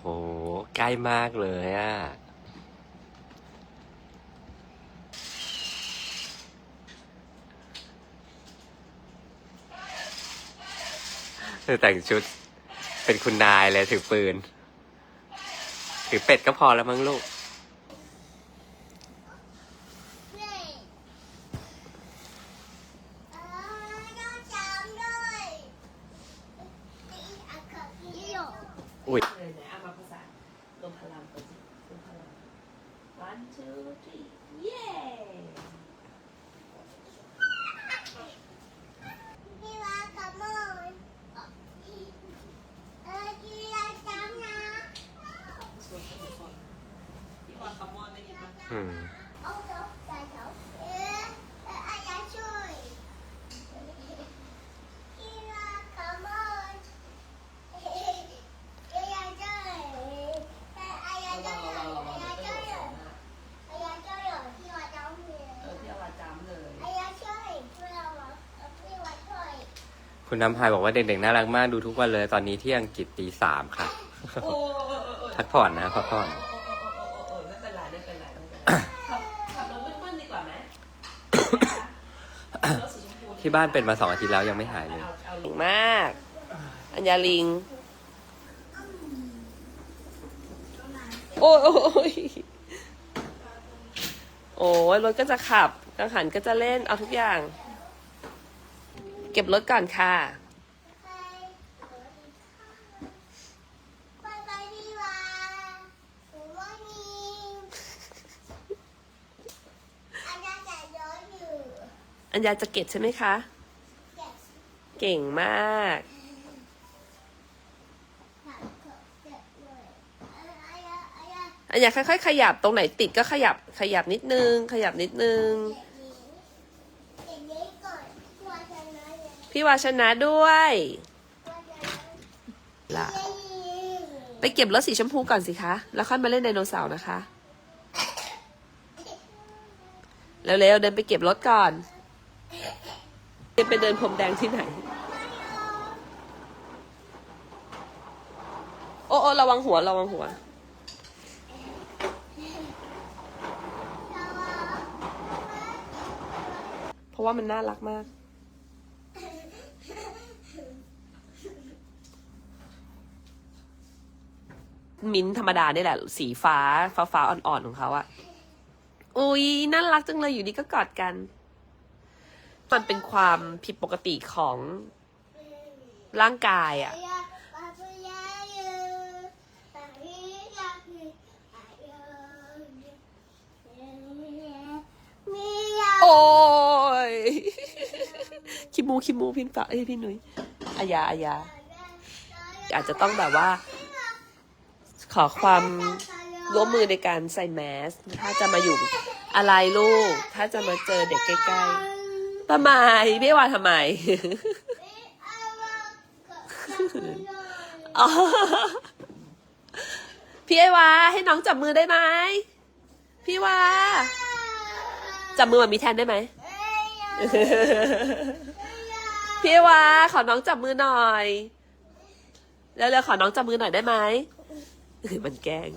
โหใกล้มากเลยอะ เธอแต่งชุดเป็นคุณนายเลยถือปืน ถือเป็ดก็พอแล้วมั้งลูก อุ้ยเลยไหนเอามาภาษารวมพลังก่อนสิรวมพลัง one two three เย้ส่วนทุกคนพี่ว่าคำมอนได้ยินปะ อืม ระวังระวังระวังไม่กระโดดใส่หน้าเออพี่เอาวาจามเลย คุณน้ำพายบอกว่าเด็กๆน่ารักมากดูทุกวันเลยตอนนี้ที่อังกฤษตีสามค่ะ โอ้พักผ่อนนะพักผ่อนไม่เป็นไรไม่เป็นไรไม่เป็นไรขับขับรถเบิ้ลๆดีกว่าไหมรถสีชมพูที่บ้านเป็นมาสองอาทิตย์แล้วยังไม่หายเลย เอาเอาเก่งมาก อัญญาลิง โอ้ยโอ้ยโอ้ยรถก็จะขับกังหันก็จะเล่นเอาทุกอย่าง เก็บรถก่อนค่ะ อัญญาจะเก็บใช่ไหมคะ เก่งมากอันอยากค่อยๆขยับตรงไหนติดก็ขยับขยับนิดนึง ขยับนิดนึง พี่วาชนะด้วยล่ะไปเก็บรถสีชมพูก่อนสิคะ แล้วค่อยมาเล่นไดโนเสาร์นะคะ เร็วๆเดินไปเก็บรถก่อนจะไปเดินพรมแดงที่ไหน โอ้โอ้ระวังหัว ระวังหัว เพราะว่ามันน่ารักมาก มิ้นธรรมดานี่แหละ สีฟ้าฟ้าฟ้าอ่อนๆของเขาอะอุ้ยน่ารักจังเลยอยู่ดีก็กอดกัน มันเป็นความผิดปกติของร่างกายอะโอ้ยคิมูคิมูพินฟ้าเอ้ยพี่หนุยอายาอายาอาจจะต้องแบบว่า ขอความร่วมมือในการใส่แมส ถ้าจะมาอยู่อะไรลูก ถ้าจะมาเจอเด็กใกล้ๆทำไมพี่ว่าทำไมอ๋อพี่ไอวาให้น้องจับมือได้ไหมพี่วาจับมือมันมีแทนได้ไหมพี่วาขอน้องจับมือหน่อยแล้วๆขอน้องจับมือหน่อยได้ไหม มันแกล้ง